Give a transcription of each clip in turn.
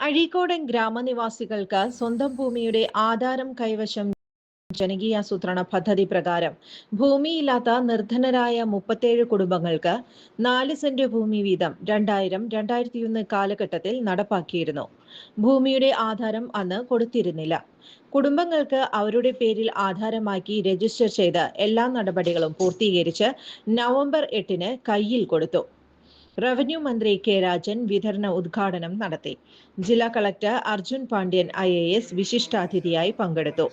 അഴീക്കോടൻ ഗ്രാമനിവാസികൾക്ക് സ്വന്തം ഭൂമിയുടെ ആധാരം കൈവശം ജനകീയാസൂത്രണ പദ്ധതി പ്രകാരം ഭൂമിയില്ലാത്ത നിർധനരായ മുപ്പത്തേഴ് കുടുംബങ്ങൾക്ക് നാല് സെന്റ് ഭൂമി വീതം രണ്ടായിരം രണ്ടായിരത്തിയൊന്ന് കാലഘട്ടത്തിൽ നടപ്പാക്കിയിരുന്നു. ഭൂമിയുടെ ആധാരം അന്ന് കൊടുത്തിരുന്നില്ല. കുടുംബങ്ങൾക്ക് അവരുടെ പേരിൽ ആധാരമാക്കി രജിസ്റ്റർ ചെയ്ത് എല്ലാ നടപടികളും പൂർത്തീകരിച്ച് നവംബർ എട്ടിന് കയ്യിൽ കൊടുത്തു. റവന്യൂ മന്ത്രി കെ രാജൻ വിതരണ ഉദ്ഘാടനം നടത്തി. ജില്ലാ collector Arjun Pandian I A S വിശിഷ്ടാതിഥിയായി പങ്കെടുത്തു.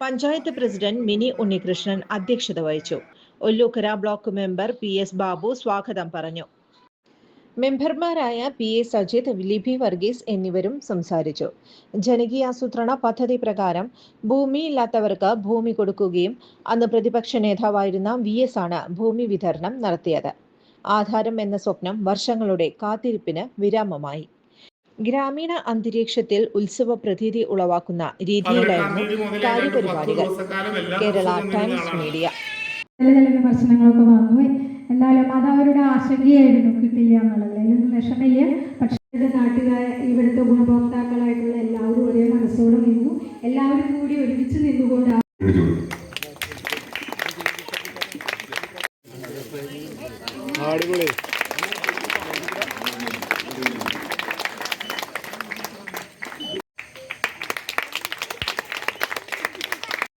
പഞ്ചായത്ത് പ്രസിഡന്റ് മിനി ഉണ്ണികൃഷ്ണൻ അധ്യക്ഷത വഹിച്ചു. Ollukkara block member P S Babu സ്വാഗതം പറഞ്ഞു. മെമ്പർമാരായ പി എ സജിത് ലിബി വർഗീസ് എന്നിവരും സംസാരിച്ചു. ജനകീയാസൂത്രണ പദ്ധതി പ്രകാരം ഭൂമിയില്ലാത്തവർക്ക് ഭൂമി കൊടുക്കുകയും അന്ന് പ്രതിപക്ഷ നേതാവായിരുന്ന വി എസ് ആണ് ഭൂമി വിതരണം നടത്തിയത്. ആധാരം എന്ന സ്വപ്നം വർഷങ്ങളുടെ കാത്തിരിപ്പിന് വിരാമമായി. ഗ്രാമീണ അന്തരീക്ഷത്തിൽ ഉത്സവ പ്രതീതി ഉളവാക്കുന്ന രീതിയിലായിരുന്നു കാര്യപരിപാടികൾ കേരള ടൈംസ് മീഡിയ. ചില ചില പ്രശ്നങ്ങളൊക്കെ വന്നു. എന്നാലും അത് അവരുടെ ആശങ്കയായിരുന്നു കിട്ടില്ല എന്നുള്ളത്. അതിലൊന്നും വിഷമില്ല പക്ഷേ നാട്ടുകാർ ഇവിടുത്തെ ഗുണഭോക്താക്കളായിട്ടുള്ള എല്ലാവരും ഒരേ മനസ്സോടെ നിന്നു എല്ലാവരും കൂടി ഒരുമിച്ച് നിന്നുകൊണ്ട് ആ അടിപൊളി.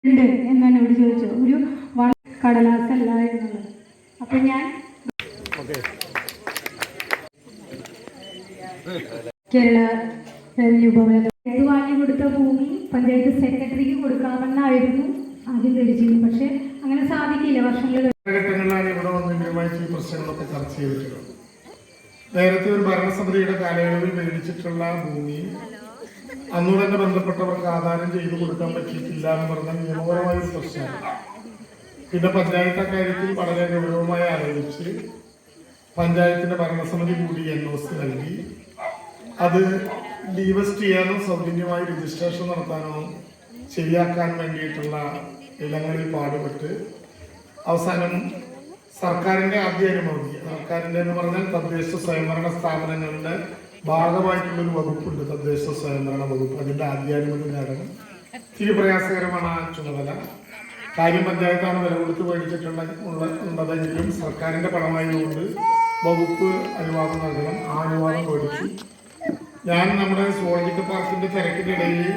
ഉണ്ട് എന്ന് എന്നോട് ചോദിച്ചു ഒരു വള കടലാസല്ല എന്നുള്ളത്. അപ്പൊ ഞാൻ കേരള റവന്യൂ ഭവനത്തിൽ വാങ്ങി കൊടുത്ത ഭൂമി പഞ്ചായത്ത് സെക്രട്ടറിക്ക് കൊടുക്കാമെന്നായിരുന്നു ആദ്യം ധരിച്ചിരുന്നു പക്ഷേ അങ്ങനെ സാധിക്കില്ല. വർഷങ്ങൾ കാലഘട്ടങ്ങളിലാണ് ഇവിടെ വന്ന് ഇവരുമായി ഈ പ്രശ്നങ്ങളൊക്കെ ചർച്ച ചെയ്തിട്ടുള്ളത് നേരത്തെ ഒരു ഭരണസമിതിയുടെ കാലയളവിൽ മേടിച്ചിട്ടുള്ള ഭൂമി അന്നു തന്നെ ബന്ധപ്പെട്ടവർക്ക് ആധാരം ചെയ്തു കൊടുക്കാൻ പറ്റിയിട്ടില്ല എന്ന് പറഞ്ഞ നിയമപരമായ ഒരു പ്രശ്നമാണ്. പിന്നെ പഞ്ചായത്ത് അക്കാര്യത്തിൽ വളരെ ഗൗരവമായി ആലോചിച്ച് പഞ്ചായത്തിന്റെ ഭരണസമിതി കൂടി എൻ ഒ സി നൽകി. അത് ഡീവസ്റ്റ് ചെയ്യാനോ സൗജന്യമായി രജിസ്ട്രേഷൻ നടത്താനോ ശരിയാക്കാൻ വേണ്ടിയിട്ടുള്ള ഇടങ്ങളിൽ പാടുപെട്ട് അവസാനം സർക്കാരിന്റെ ആദ്യ അനുമതി. സർക്കാരിന്റെ എന്ന് പറഞ്ഞാൽ തദ്ദേശ സ്വയംഭരണ സ്ഥാപനങ്ങളുടെ ഭാഗമായിട്ടുള്ള ഒരു വകുപ്പുണ്ട് തദ്ദേശ സ്വയംഭരണ വകുപ്പ്. അതിന്റെ ആദ്യ അനുമതി നേടണം. ഇത്തിരി പ്രയാസകരമാണ് ആ ചുമതല. കാര്യം പഞ്ചായത്താണ് വില കൊടുത്ത് ഉള്ളതെങ്കിലും സർക്കാരിന്റെ പണമായതുകൊണ്ട് വകുപ്പ് അനുവാദം നൽകണം. ആ അനുവാദം മേടിച്ചു. ഞാൻ നമ്മുടെ സുവോളജിക്കൽ പാർക്കിന്റെ തിരക്കിനിടയിൽ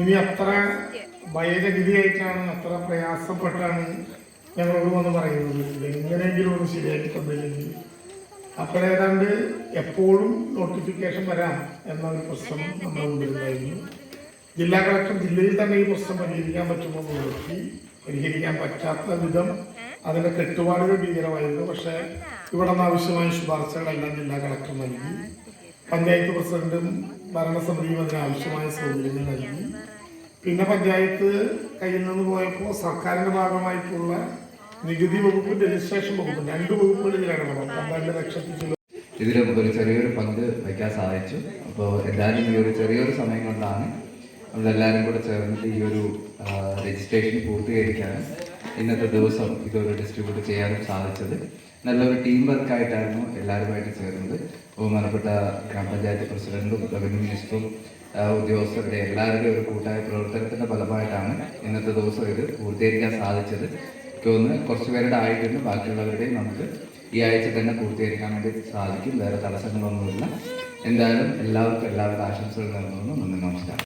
ഇനി അത്ര ഭയഗതിയായിട്ടാണ് അത്ര പ്രയാസപ്പെട്ടാണ് ഞങ്ങളോട് വന്ന് പറയുന്നത് എങ്ങനെയെങ്കിലും ഒന്ന് ശരിയാക്കി തന്നില്ലെങ്കിൽ അപ്പോഴേതാണ്ട് എപ്പോഴും നോട്ടിഫിക്കേഷൻ വരാം എന്ന ഒരു പ്രശ്നം നമ്മുടെ മുമ്പിലുണ്ടായിരുന്നു. ജില്ലാ കളക്ടർ ജില്ലയിൽ തന്നെ ഈ പ്രശ്നം പരിഹരിക്കാൻ പറ്റുമോ എന്ന് നോക്കി. പരിഹരിക്കാൻ പറ്റാത്ത വിധം അതിന്റെ കെട്ടുപാടുകൾ ഭീകരമായിരുന്നു. പക്ഷേ ഇവിടെ നിന്ന് ആവശ്യമായ ശുപാർശകളെല്ലാം ജില്ലാ കളക്ടർ നൽകി. പഞ്ചായത്ത് പ്രസിഡന്റും ഭരണസമിതിയും അതിന് ആവശ്യമായ സൗകര്യങ്ങൾ നൽകി. പിന്നെ പഞ്ചായത്ത് കയ്യിൽ നിന്ന് പോയപ്പോൾ സർക്കാരിന്റെ ഭാഗമായിട്ടുള്ള നികുതി വകുപ്പും രജിസ്ട്രേഷൻ വകുപ്പും രണ്ട് വകുപ്പുകളിലാണ് പന്ത്രണ്ട് ലക്ഷത്തിൽ ഇതിൽ ഒരു ചെറിയൊരു പങ്ക് വയ്ക്കാൻ സാധിച്ചു. അപ്പോൾ എല്ലാവരും ഈ ഒരു ചെറിയൊരു സമയം കൊണ്ടാണ് നമ്മളെല്ലാവരും കൂടെ ചേർന്നിട്ട് ഈ ഒരു രജിസ്ട്രേഷൻ പൂർത്തീകരിക്കാനും ഇന്നത്തെ ദിവസം ഇതൊരു ഡിസ്ട്രിബ്യൂട്ട് ചെയ്യാനും സാധിച്ചത്. നല്ലൊരു ടീം വർക്കായിട്ടായിരുന്നു എല്ലാവരുമായിട്ട് ചേർന്നത്. ബഹുമാനപ്പെട്ട ഗ്രാമപഞ്ചായത്ത് പ്രസിഡന്റും റവന്യൂ മിനിസ്റ്ററും ഉദ്യോഗസ്ഥരുടെ എല്ലാവരുടെയും ഒരു കൂട്ടായ പ്രവർത്തനത്തിന്റെ ഫലമായിട്ടാണ് ഇന്നത്തെ ദിവസം ഇത് പൂർത്തീകരിക്കാൻ സാധിച്ചത്. തോന്നുന്നു കുറച്ച് പേരുടെ ആയിട്ടുണ്ട് ബാക്കിയുള്ളവരുടെയും നമുക്ക് ഈ ആഴ്ച തന്നെ പൂർത്തീകരിക്കാൻ വേണ്ടി സാധിക്കും. വേറെ തടസ്സങ്ങളൊന്നുമില്ല. എന്തായാലും എല്ലാവർക്കും എല്ലാവരുടെ ആശംസകൾ നൽകുന്നു നന്ദി നമസ്കാരം.